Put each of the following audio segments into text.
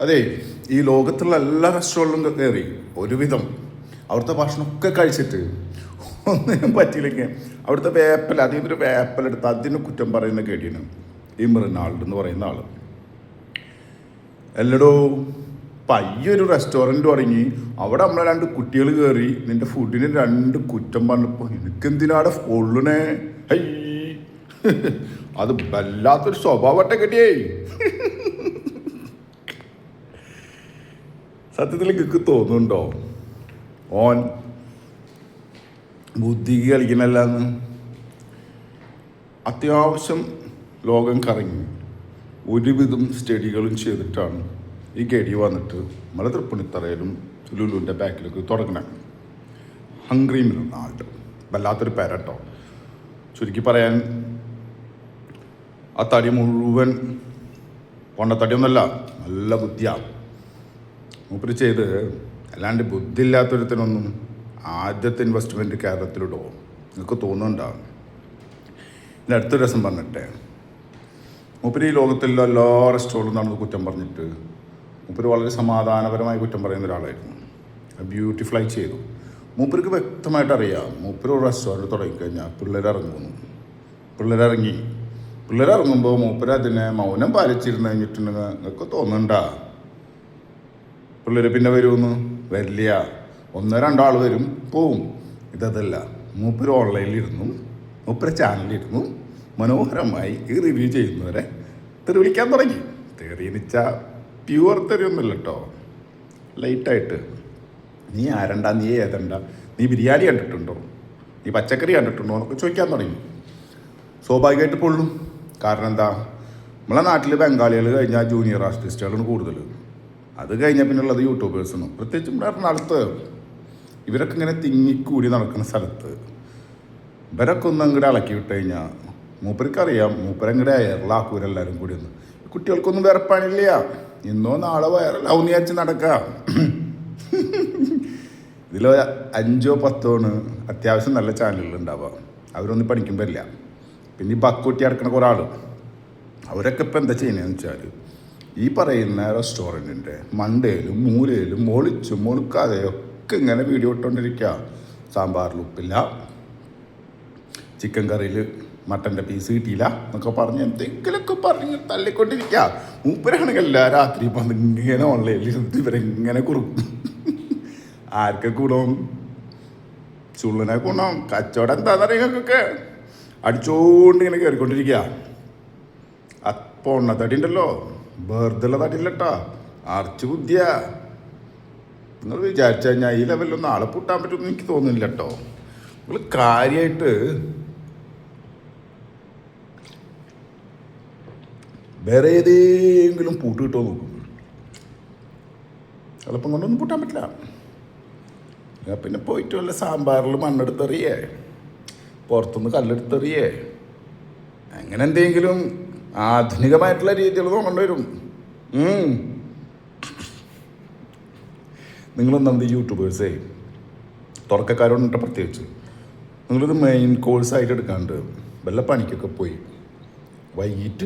അതെ ഈ ലോകത്തുള്ള എല്ലാ റെസ്റ്റോറന്റിലും കയറി. ഒരുവിധം. അവിടുത്തെ ഭക്ഷണമൊക്കെ കഴിച്ചിട്ട്. ഒന്നിനും പറ്റിയില്ലെങ്കിൽ അവിടുത്തെ വേപ്പൽ അതിൽ ഒരു വേപ്പലെടുത്ത് അതിന് കുറ്റം പറയുന്ന കേട്ടിന് ഈ മൃണാൾഡ് എന്ന് പറയുന്ന ആൾ എല്ലടോ പയ്യൊരു റെസ്റ്റോറന്റ് തുടങ്ങി. അവിടെ നമ്മളെ രണ്ട് കുട്ടികൾ കയറി. നിന്റെ ഫുഡിന് രണ്ട് കുറ്റം പറഞ്ഞപ്പോൾ എനിക്കെന്തിനാടെ കൊള്ളണേ? ഹൈ. അത് വല്ലാത്തൊരു സ്വഭാവട്ടെ കെട്ടിയേ. സത്യത്തിൽ നിങ്ങൾക്ക് തോന്നുന്നുണ്ടോ? ഓൻ ബുദ്ധിക്ക് കളിക്കണല്ലാന്ന് അത്യാവശ്യം ലോകം കറങ്ങി. ഒരുവിധം സ്റ്റഡികളും ചെയ്തിട്ടാണ് ഈ ഗഡി വന്നിട്ട് നമ്മളെ തൃപ്പണിത്തറയിലും ലുലുവിന്റെ ബാക്കിലൊക്കെ തുടങ്ങണം. ഹംഗ്രി മിൽനാൾഡ് വല്ലാത്തൊരു പേരട്ടോ. ചുരുക്കി പറയാൻ ആ തടി മുഴുവൻ പൊണ്ണത്തടിയൊന്നുമല്ല നല്ല ബുദ്ധിയാണ് മൂപ്പര് ചെയ്ത് അല്ലാണ്ട് ബുദ്ധി ഇല്ലാത്തൊരുത്തിനൊന്നും ആദ്യത്തെ ഇൻവെസ്റ്റ്മെന്റ് കേരളത്തിലിടുമോ നിങ്ങൾക്ക് തോന്നുന്നുണ്ടാവും ഇതിന്റെ അടുത്തൊരു രസം പറഞ്ഞിട്ടെ. മൂപ്പര് ഈ ലോകത്തിലുള്ള എല്ലാ റെസ്റ്റോറന്റും നടന്ന് കുറ്റം പറഞ്ഞിട്ട് മൂപ്പര് വളരെ സമാധാനപരമായി കുറ്റം പറയുന്ന ഒരാളായിരുന്നു. ബ്യൂട്ടിഫുള്ളായി ചെയ്തു. മൂപ്പർക്ക് വ്യക്തമായിട്ട് അറിയാം. മൂപ്പര് ഒരു റെസ്റ്റോറന്റ് തുടങ്ങിക്കഴിഞ്ഞാൽ പിള്ളേരിറങ്ങുന്നു പിള്ളേരിറങ്ങി പിള്ളേരിറങ്ങുമ്പോൾ മൂപ്പര് അതിനെ മൗനം പാലിച്ചിരുന്ന് കഴിഞ്ഞിട്ടുണ്ടെങ്കിൽ നിങ്ങൾക്ക് തോന്നുന്നുണ്ടാ? പിള്ളേർ പിന്നെ വരുമെന്ന്? വരില്ല. ഒന്നോ രണ്ടോ ആൾ വരും പോവും. ഇതല്ല മൂപ്പര് ഓൺലൈനിലിരുന്നു. മൂപ്പര് ചാനലിലിരുന്നു. മനോഹരമായി ഈ റിവ്യൂ ചെയ്യുന്നവരെ തെറി വിളിക്കാൻ തുടങ്ങി. തെറി വെച്ച പ്യുവർ തെറിയൊന്നുമില്ല കേട്ടോ ലൈറ്റായിട്ട്. നീ ആരണ്ട? നീ ഏതണ്ട? നീ ബിരിയാണി കണ്ടിട്ടുണ്ടോ? നീ പച്ചക്കറി കണ്ടിട്ടുണ്ടോ? എന്നൊക്കെ ചോദിക്കാൻ തുടങ്ങി. സ്വാഭാവികമായിട്ട് പൊള്ളും കാരണം എന്താ? നമ്മളെ നാട്ടിൽ ബംഗാളികൾ കഴിഞ്ഞാൽ ജൂനിയർ ആർട്ടിസ്റ്റുകളാണ് കൂടുതൽ അത് കഴിഞ്ഞാൽ പിന്നുള്ളത് യൂട്യൂബേഴ്സാണ് പ്രത്യേകിച്ച് ഇവിടെ എറണാകുളത്ത് ഇവരൊക്കെ ഇങ്ങനെ തിങ്ങിക്കൂടി നടക്കുന്ന സ്ഥലത്ത് ഇവരൊക്കെ ഒന്ന് അങ്ങോട്ട് ഇളക്കി വിട്ട് കഴിഞ്ഞാൽ മൂപ്പർക്കറിയാം മൂപ്പരങ്ങടെ എയറിലാക്കൂരെല്ലാവരും കൂടി ഒന്ന്. കുട്ടികൾക്കൊന്നും വേറെ പണിയില്ല. ഇന്നോ നാളെ വയറലാവും വിചാരിച്ച് നടക്കാം. ഇതിൽ അഞ്ചോ പത്തോ ആണ് അത്യാവശ്യം നല്ല ചാനലുകൾ ഉണ്ടാവുക അവരൊന്നും പഠിക്കുമ്പോൾ ഇല്ല. പിന്നെ ഈ ബക്കൂട്ടി അടക്കണ കുറേ അവരൊക്കെ ഇപ്പം എന്താ ചെയ്യുന്നതെന്ന് വെച്ചാൽ ഈ പറയുന്ന റെസ്റ്റോറന്റിന്റെ മണ്ടയിലും മൂലയിലും ഒളിച്ചും ഒളുക്കാതെയും ഒക്കെ ഇങ്ങനെ വീഡിയോ ഇട്ടുകൊണ്ടിരിക്കുക. സാമ്പാറിൽ ഉപ്പില്ല. ചിക്കൻ കറിയിൽ മട്ടന്റെ പീസ് കിട്ടിയില്ല എന്നൊക്കെ പറഞ്ഞ് എന്തെങ്കിലുമൊക്കെ പറഞ്ഞ് തള്ളിക്കൊണ്ടിരിക്കുക. മൂപ്പരാണെങ്കിൽ എല്ലാ രാത്രി വന്ന് ഇങ്ങനെ ഓൺലൈനിൽ ഇരുന്ന് ഇവരെങ്ങനെ കുറുക്കും ആർക്കെ ഗുണം? ചുള്ളനെ ഗുണം. കച്ചവടം എന്താണെന്നറിയൊക്കെ അടിച്ചോണ്ട് ഇങ്ങനെ കയറിക്കൊണ്ടിരിക്കുക അപ്പോൾ ഉണ്ണത്തടി ഉണ്ടല്ലോ. വെറുതെയുള്ള തടി ഇല്ലട്ടാ അറച്ചു ബുദ്ധിയ നിങ്ങൾ വിചാരിച്ചു കഴിഞ്ഞാൽ ഈ ലെവലിലൊന്നും ആളെ പൂട്ടാൻ പറ്റുമെന്ന് എനിക്ക് തോന്നുന്നില്ല കേട്ടോ നിങ്ങൾ കാര്യമായിട്ട് വേറെ ഏതെങ്കിലും പൂട്ട് കിട്ടുമോ നോക്കും. എളുപ്പം കൊണ്ടൊന്നും പൂട്ടാൻ പറ്റില്ല. പിന്നെ പോയിട്ട് വല്ല സാമ്പാറിൽ മണ്ണെടുത്തെറിയേ. പുറത്തുനിന്ന് കല്ലെടുത്തെറിയേ. അങ്ങനെ എന്തെങ്കിലും ആധുനികമായിട്ടുള്ള രീതികൾ നോക്കേണ്ടി വരും. നിങ്ങളൊന്നാമത് യൂട്യൂബേഴ്സേ തുറക്കക്കാരോട് പ്രത്യേകിച്ച്. നിങ്ങളിത് മെയിൻ കോഴ്സായിട്ട് എടുക്കാണ്ട് വല്ല പണിക്കൊക്കെ പോയി വൈകിട്ട്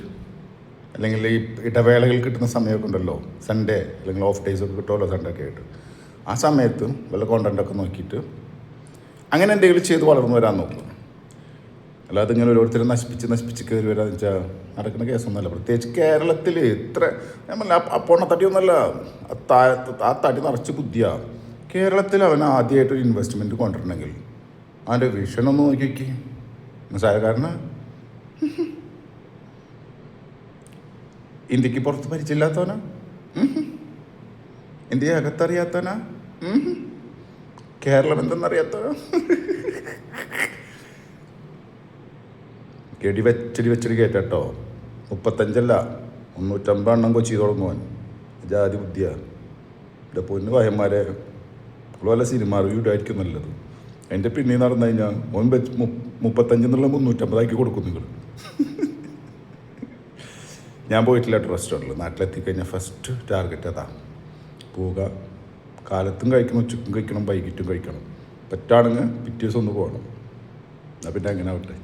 അല്ലെങ്കിൽ ഈ ഇടവേളകൾ കിട്ടുന്ന സമയമൊക്കെ ഉണ്ടല്ലോ സൺഡേ അല്ലെങ്കിൽ ഓഫ് ഡേയ്സ് ഒക്കെ കിട്ടുമല്ലോ സൺഡേ ഒക്കെ ആയിട്ട്. ആ സമയത്ത് വല്ല കോണ്ടന്റൊക്കെ നോക്കിയിട്ട് അങ്ങനെ എന്തെങ്കിലും ചെയ്ത് വളർന്നു വരാൻ നോക്കും. അല്ലാതെ ഇങ്ങനെ ഓരോരുത്തരും നശിപ്പിച്ച് നശിപ്പിച്ച് കയറി വരാന്ന് വെച്ചാൽ നടക്കുന്ന കേസൊന്നുമല്ല. പ്രത്യേകിച്ച് കേരളത്തിൽ ഇത്ര പറഞ്ഞ ആ പൊണ്ണ തടിയൊന്നുമല്ല ആ തടി നിറച്ച് ബുദ്ധിയാണ് കേരളത്തിൽ അവൻ ആദ്യമായിട്ട് ഒരു ഇൻവെസ്റ്റ്മെന്റ് കൊണ്ടുവരണമെങ്കിൽ അവന്റെ വിഷൻ ഒന്ന് നോക്കി നോക്കി. മനസ്സിലായ കാരണം? ഇന്ത്യയ്ക്ക് പുറത്ത് പരിചയമില്ലാത്തവനാ ഇന്ത്യ അകത്തറിയാത്തവനാ? കേരളം എന്തെന്നറിയാത്തവനാ ഗഡി വെച്ചടി വെച്ചടി കയറ്റട്ടോ മുപ്പത്തഞ്ചല്ല മുന്നൂറ്റമ്പത് എണ്ണം കൊച്ചി തുടങ്ങുവാൻ ജാതി ബുദ്ധിയാണ് എന്റെ പൊന്നു വയന്മാരെ വല്ല സിനിമ റിവ്യൂ ആയിരിക്കും നല്ലത്. എന്റെ പിന്നെ നടന്നു കഴിഞ്ഞാൽ ഓൻ വെച്ച് മു- മുപ്പത്തഞ്ചെന്നുള്ള മുന്നൂറ്റമ്പതാക്കി കൊടുക്കും നിങ്ങൾ ഞാൻ പോയിട്ടില്ല റെസ്റ്റോറന്റിൽ നാട്ടിലെത്തിക്കഴിഞ്ഞാൽ ഫസ്റ്റ് ടാർഗറ്റ് അതാ. പോവുക. കാലത്തും കഴിക്കണം ഉച്ചക്കും കഴിക്കണം വൈകിട്ടും കഴിക്കണം. പറ്റാണെങ്കിൽ പിറ്റേ ദിവസം ഒന്ന് പോകണം എന്നാൽ പിന്നെ അങ്ങനെ ആവട്ടെ.